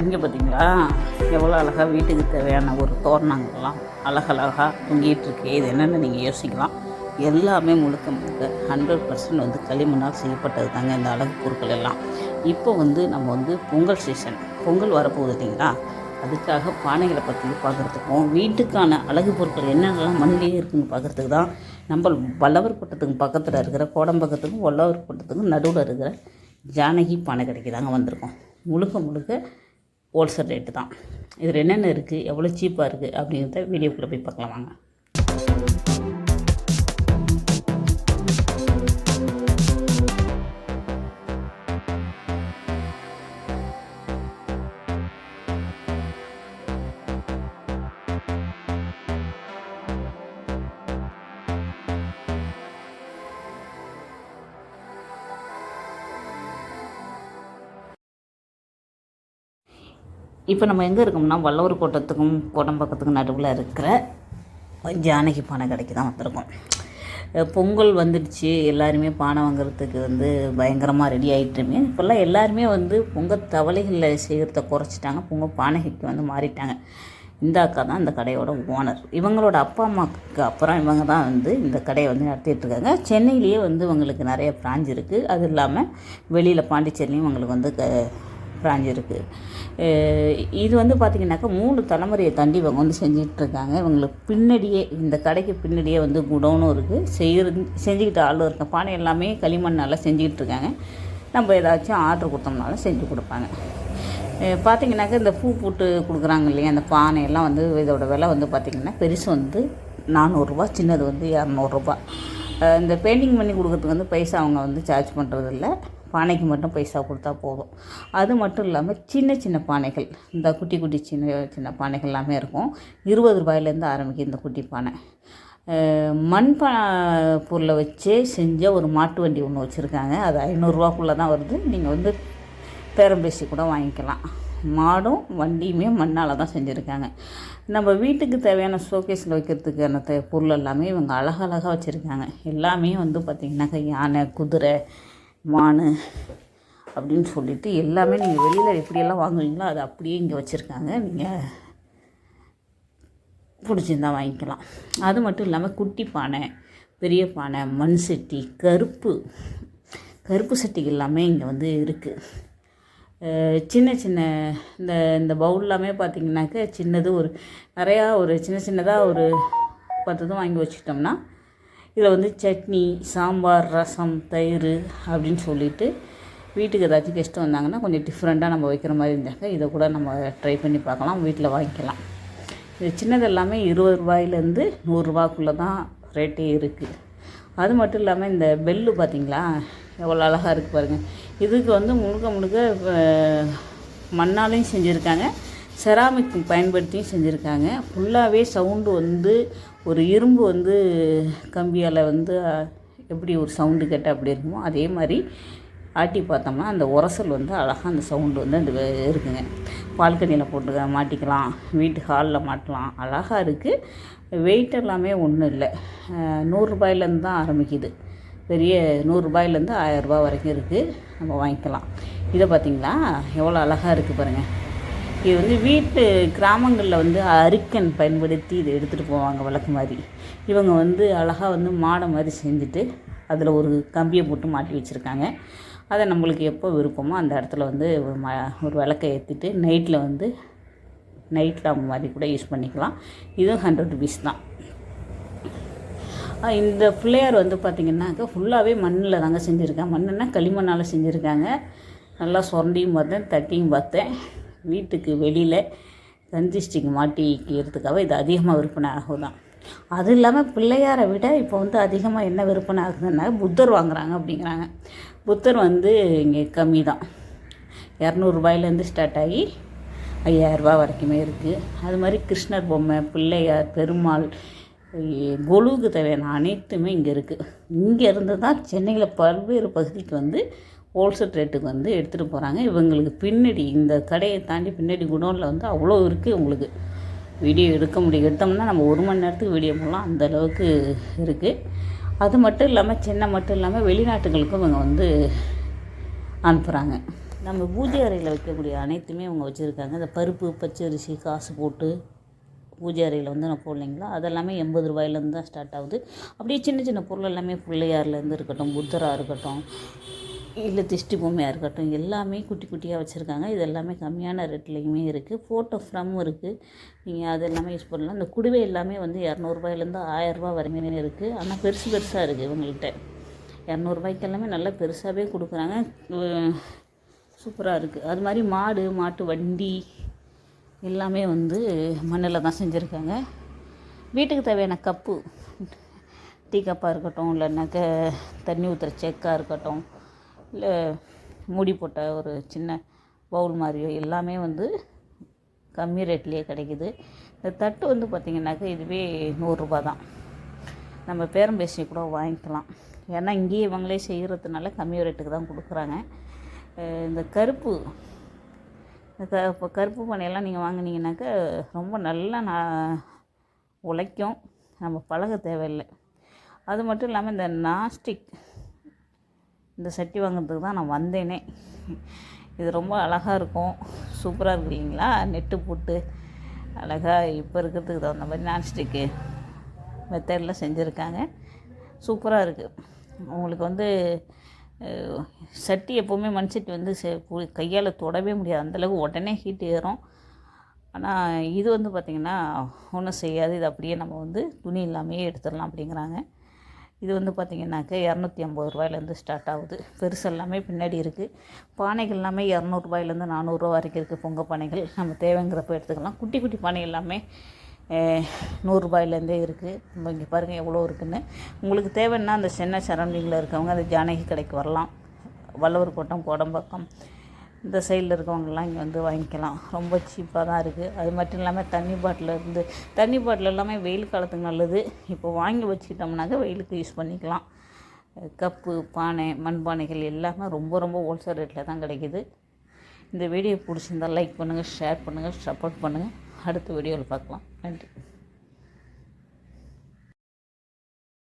இங்கே பார்த்தீங்களா எவ்வளோ அழகாக வீட்டுக்கு தேவையான ஒரு தோரணங்கள்லாம் அழகழகாக தொங்கிகிட்ருக்கு இது என்னென்னு நீங்கள் யோசிக்கலாம். எல்லாமே முழுக்க முழுக்க ஹண்ட்ரட் பர்சன்ட் வந்து களிமண்ணால் செய்யப்பட்டது தாங்க இந்த அழகு பொருட்கள் எல்லாம். இப்போ வந்து நம்ம வந்து பொங்கல் சீசன் பொங்கல் வரப்போகுது இல்லைங்களா? அதுக்காக பானைகளை பற்றி பார்க்குறதுக்கும் வீட்டுக்கான அழகு பொருட்கள் என்னென்னலாம் மண்ணிலே இருக்குன்னு பார்க்குறதுக்கு தான் நம்ம வல்லவர் கூட்டத்துக்கு பக்கத்தில் இருக்கிற கோடம்பக்கத்துக்கும் வல்லவர் கூட்டத்துக்கும் நடுவில் இருக்கிற ஜானகி பானை கடைக்கு தாங்க வந்திருக்கோம். முழுக்க முழுக்க ஹோல்சேல் ரேட்டு தான். இதில் என்னென்ன இருக்குது? எவ்வளோ சீப்பாக இருக்குது? அப்படிங்கிறத வீடியோக்குள்ளே போய் பார்க்கலாம் வாங்க. இப்போ நம்ம எங்கே இருக்கோம்னா வல்லூர் கோட்டத்துக்கும் கோடம்பக்கத்துக்கும் நடுவில் இருக்கிற ஜானகி பானை கடைக்கு தான் வந்திருக்கோம். பொங்கல் வந்துடுச்சு. எல்லாருமே பானை வாங்குறதுக்கு வந்து பயங்கரமாக ரெடி ஆகிட்டுருமே இப்போல்லாம் எல்லாருமே வந்து பொங்கல் தவளைகளில் செய்கிறத குறைச்சிட்டாங்க. பொங்கல் பானைக்கு வந்து மாறிட்டாங்க. இந்த அக்கா தான் இந்த கடையோட ஓனர் இவங்களோட அப்பா அம்மாவுக்கு அப்புறம் இவங்க தான் வந்து இந்த கடையை வந்து நடத்திட்டுருக்காங்க சென்னையிலேயே வந்து இவங்களுக்கு நிறைய பிராஞ்ச் இருக்குது அது இல்லாமல் வெளியில் பாண்டிச்சேரிலையும் இவங்களுக்கு வந்து க பிராஞ்ச் இருக்குது இது வந்து பார்த்திங்கனாக்கா மூணு தலைமுறையை தாண்டி இவங்க வந்து செஞ்சிகிட்ருக்காங்க இருக்காங்க இவங்களுக்கு பின்னாடியே இந்த கடைக்கு பின்னாடியே வந்து குடோனும் இருக்குது செய்கிற செஞ்சுக்கிட்ட ஆளும் இருக்க பானை எல்லாமே களிமண்ணால் செஞ்சுக்கிட்டு இருக்காங்க நம்ம ஏதாச்சும் ஆர்டர் கொடுத்தோம்னாலும் செஞ்சு கொடுப்பாங்க. பார்த்திங்கனாக்கா இந்த பூ போட்டு கொடுக்குறாங்க இல்லையா அந்த பானையெல்லாம் வந்து இதோட விலை வந்து பார்த்திங்கன்னா பெருசு வந்து நானூறுரூவா சின்னது வந்து இரநூறுபா. இந்த பெயிண்டிங் பண்ணி கொடுக்குறதுக்கு வந்து பைசா அவங்க வந்து சார்ஜ் பண்ணுறதில்ல பானைக்கு மட்டும் பைசா கொடுத்தா போதும். அது மட்டும் இல்லாமல் சின்ன சின்ன பானைகள் இந்த குட்டி குட்டி சின்ன சின்ன பானைகள் எல்லாமே இருக்கும். இருபது ரூபாயிலேருந்து ஆரம்பிக்கும் இந்த குட்டி பானை. அஹ் மண் பொருளை வச்சே செஞ்ச ஒரு மாட்டு வண்டி ஒன்று வச்சுருக்காங்க. அது ஐநூறுரூவாக்குள்ளே தான் வருது. நீங்கள் வந்து பேரம் பேசி கூட வாங்கிக்கலாம். மாடும் வண்டியுமே மண்ணால் தான் செஞ்சுருக்காங்க. நம்ம வீட்டுக்கு தேவையான ஷோகேஸில் வைக்கிறதுக்கான தே பொருள் எல்லாமே இவங்க அழகழகாக வச்சுருக்காங்க. எல்லாமே வந்து பார்த்திங்கனாக்கா யானை குதிரை மான் அப்படின்னு சொல்லிட்டு எல்லாமே நீங்கள் வெளியில் எப்படியெல்லாம் வாங்குவீங்களோ அது அப்படியே இங்கே வச்சுருக்காங்க. நீங்கள் பிடிச்சிருந்தா வாங்கிக்கலாம். அது மட்டும் இல்லாமல் குட்டி பானை பெரிய பானை மண் சட்டி கருப்பு கருப்பு சட்டிகள் எல்லாமே இங்கே வந்து இருக்குது சின்ன சின்ன இந்த இந்த பவுல்லாமே எல்லாமே பார்த்திங்கனாக்க சின்னது ஒரு நிறையா ஒரு சின்ன சின்னதாக ஒரு பத்து தான் வாங்கி வச்சுக்கிட்டோம்னா இதில் வந்து சட்னி சாம்பார் ரசம் தயிர் அப்படின்னு சொல்லிட்டு வீட்டுக்கு ஏதாச்சும் கெஸ்ட்டு வந்தாங்கன்னா கொஞ்சம் டிஃப்ரெண்ட்டாக நம்ம வைக்கிற மாதிரி இருந்தாக்க இதை கூட நம்ம ட்ரை பண்ணி பார்க்கலாம் வீட்டில் வாங்கிக்கலாம். இது சின்னது எல்லாமே இருபது ரூபாயிலேருந்து நூறுரூவாக்குள்ளே தான் ரேட்டே இருக்குது அது மட்டும் இல்லாமல் இந்த பெல்லு பார்த்தீங்களா? எவ்வளோ அழகாக இருக்குது பாருங்கள் இதுக்கு வந்து முழுக்க முழுக்க மண்ணாலையும் செஞ்சுருக்காங்க. செராமிக் பயன்படுத்தியும் செஞ்சுருக்காங்க. ஃபுல்லாகவே சவுண்டு வந்து ஒரு இரும்பு வந்து கம்பியால் வந்து எப்படி ஒரு சவுண்டு கேட்டால் அப்படி இருக்குமோ அதே மாதிரி ஆட்டி பார்த்தோம்னா அந்த உரசல் வந்து அழகாக அந்த சவுண்டு வந்து அந்த இருக்குங்க. பால்கனியில் போட்டு மாட்டிக்கலாம். வீட்டு ஹாலில் மாட்டலாம். அழகாக இருக்குது வெயிட் எல்லாமே ஒன்றும் இல்லை. நூறுரூபாயிலேருந்து தான் ஆரம்பிக்குது. பெரிய நூறுரூபாயிலேருந்து ஆயரூபா வரைக்கும் இருக்குது நம்ம வாங்கிக்கலாம். இதை பார்த்திங்களா? எவ்வளோ அழகாக இருக்குது பாருங்கள் இது வந்து வீட்டு கிராமங்களில் வந்து அரிக்கன் பயன்படுத்தி இதை எடுத்துகிட்டு போவாங்க விளக்கு மாதிரி. இவங்க வந்து அழகாக வந்து மாடை மாதிரி செஞ்சுட்டு அதில் ஒரு கம்பியை போட்டு மாட்டி வச்சுருக்காங்க. அதை நம்மளுக்கு எப்போ விருப்பமோ அந்த இடத்துல வந்து ஒரு ம ஒரு விளக்கை ஏற்றிட்டு நைட்டில் வந்து நைட் லாம்ப் மாதிரி கூட யூஸ் பண்ணிக்கலாம். இதுவும் ஹண்ட்ரட் ருபீஸ் தான். இந்த பிள்ளையார் வந்து பார்த்திங்கன்னாக்கா ஃபுல்லாகவே மண்ணில் தாங்க செஞ்சுருக்காங்க. மண்ணுன்னா களிமண்ணால் செஞ்சுருக்காங்க. நல்லா சுரண்டியும் பார்த்தேன் தட்டியும் பார்த்தேன். வீட்டுக்கு வெளியில் கந்திஷ்டிக்கு மாட்டிக்கிறதுக்காக இது அதிகமாக விற்பனை ஆகும் தான் அது இல்லாமல் பிள்ளையாரை விட இப்போ வந்து அதிகமாக என்ன விற்பனை ஆகுதுன்னா புத்தர் வாங்குறாங்க அப்படிங்கிறாங்க. புத்தர் வந்து இங்கே கம்மி தான் இரநூறுபாயிலேருந்து ஸ்டார்ட் ஆகி ஐயாயிரரூபா வரைக்குமே இருக்குது அது மாதிரி கிருஷ்ணர் பொம்மை பிள்ளையார் பெருமாள் கொலுவுக்கு தேவையான அனைத்துமே இங்கே இருக்குது இங்கேருந்து தான் சென்னையில் பல்வேறு பகுதிக்கு வந்து ஹோல்சேல் ரேட்டுக்கு வந்து எடுத்துகிட்டு போகிறாங்க இவங்களுக்கு பின்னாடி இந்த கடையை தாண்டி பின்னாடி குடோனில் வந்து அவ்வளோ இருக்குது உங்களுக்கு. வீடியோ எடுக்க முடியும். எடுத்தோம்னா நம்ம ஒரு மணி நேரத்துக்கு வீடியோ போடலாம். அந்த அளவுக்கு இருக்குது அது மட்டும் இல்லாமல் சென்னை மட்டும் இல்லாமல் வெளிநாட்டுகளுக்கும் இவங்க வந்து அனுப்புகிறாங்க நம்ம பூஜை அறையில் வைக்கக்கூடிய அனைத்துமே அவங்க வச்சுருக்காங்க. இந்த பருப்பு பச்சரிசி காசு போட்டு பூஜை அறையில் வந்து நான் போடலைங்களா அதெல்லாமே எண்பது ரூபாயிலேருந்து தான் ஸ்டார்ட் ஆகுது. அப்படியே சின்ன சின்ன பொருள் எல்லாமே பிள்ளையார்லேருந்து இருக்கட்டும் புத்தராக இருக்கட்டும் இல்லை திஷ்டி பொம்மையாக இருக்கட்டும் எல்லாமே குட்டி குட்டியாக வச்சுருக்காங்க. இது எல்லாமே கம்மியான ரேட்லேயுமே இருக்குது ஃபோட்டோ ஃப்ரம்மும் இருக்குது நீங்கள் அது எல்லாமே யூஸ் பண்ணலாம். இந்த குடுவை எல்லாமே வந்து இரநூறுபாயிலேருந்து ஆயரரூபா வரைமே இருக்குது ஆனால் பெருசு பெருசாக இருக்குது இவங்கள்ட்ட. இரநூறுபாய்க்கு எல்லாமே நல்லா பெருசாகவே கொடுக்குறாங்க. சூப்பராக இருக்குது அது மாதிரி மாடு மாட்டு வண்டி எல்லாமே வந்து மண்ணில் தான் செஞ்சுருக்காங்க. வீட்டுக்கு தேவையான கப்பு டீ கப்பாக இருக்கட்டும் இல்லைனாக்க தண்ணி ஊற்றுற செக்காக இருக்கட்டும் இல்லை மூடி போட்ட ஒரு சின்ன பவுல் மாதிரியோ எல்லாமே வந்து கம்மி ரேட்லேயே கிடைக்குது. இந்த தட்டு வந்து பார்த்திங்கனாக்கா இதுவே நூறுரூபா தான். நம்ம பேரம் பேசி கூட வாங்கிக்கலாம். ஏன்னா இங்கேயே இவங்களே செய்கிறதுனால கம்மி ரேட்டுக்கு தான் கொடுக்குறாங்க. இந்த கருப்பு இந்த க இப்போ கருப்பு பானையெல்லாம் நீங்கள் வாங்குனீங்கனாக்கா ரொம்ப நல்லா நான் உழைக்கும். நம்ம பழக தேவையில்லை. அது மட்டும் இல்லாமல் இந்த நாஸ்டிக் இந்த சட்டி வாங்குறதுக்கு தான் நான் வந்தேனே. இது ரொம்ப அழகாக இருக்கும். சூப்பராக இருக்கு இல்லைங்களா? நெட்டு போட்டு அழகாக இப்போ இருக்கிறதுக்கு தகுந்த மாதிரி நான்ஸ்டிக்கு மெத்தடில் செஞ்சுருக்காங்க. சூப்பராக இருக்குது உங்களுக்கு வந்து சட்டி எப்போவுமே மண் சட்டி வந்து செ- கையால் தொடவே முடியாது. அந்தளவுக்கு உடனே ஹீட் ஏறும். ஆனால் இது வந்து பார்த்திங்கன்னா ஒன்றும் செய்யாது. இது அப்படியே நம்ம வந்து துணி இல்லாமையே எடுத்துடலாம் அப்படிங்கிறாங்க. இது வந்து பார்த்திங்கனாக்கா இரநூத்தி ஐம்பது ரூபாயிலேருந்து ஸ்டார்ட் ஆகுது. பெருசு எல்லாமே பின்னாடி இருக்குது பானைகள் எல்லாமே இரநூறுபாயிலேருந்து நானூறுரூவா வரைக்கும் இருக்குது பொங்க பானைகள். நம்ம தேவைங்கிறப்ப எடுத்துக்கலாம். குட்டி குட்டி பானை எல்லாமே நூறுரூபாயிலேருந்தே இருக்குது நம்ம இங்கே பாருங்கள் எவ்வளோ இருக்குதுன்னு உங்களுக்கு தேவைன்னா அந்த சென்னை சரௌண்டிங்கில் இருக்கவங்க அந்த ஜானகி கடைக்கு வரலாம். வல்லவர் கோட்டம் கோடம்பாக்கம் இந்த சைடில் இருக்கவங்கலாம் இங்கே வந்து வாங்கிக்கலாம். ரொம்ப சீப்பாக தான் இருக்குது அது மட்டும் இல்லாமல் தண்ணி பாட்டில் இருந்து தண்ணி பாட்டில் எல்லாமே வெயில் காலத்துக்கு நல்லது. இப்போ வாங்கி வச்சுக்கிட்டோம்னாக்க வெயிலுக்கு யூஸ் பண்ணிக்கலாம். கப்பு பானை மண்பானைகள் எல்லாமே ரொம்ப ரொம்ப ஹோல்சேல் ரேட்டில் தான் கிடைக்கிது. இந்த வீடியோ பிடிச்சிருந்தால் லைக் பண்ணுங்கள் ஷேர் பண்ணுங்கள் சப்போர்ட் பண்ணுங்கள் அடுத்த வீடியோவில் பார்க்கலாம். நன்றி.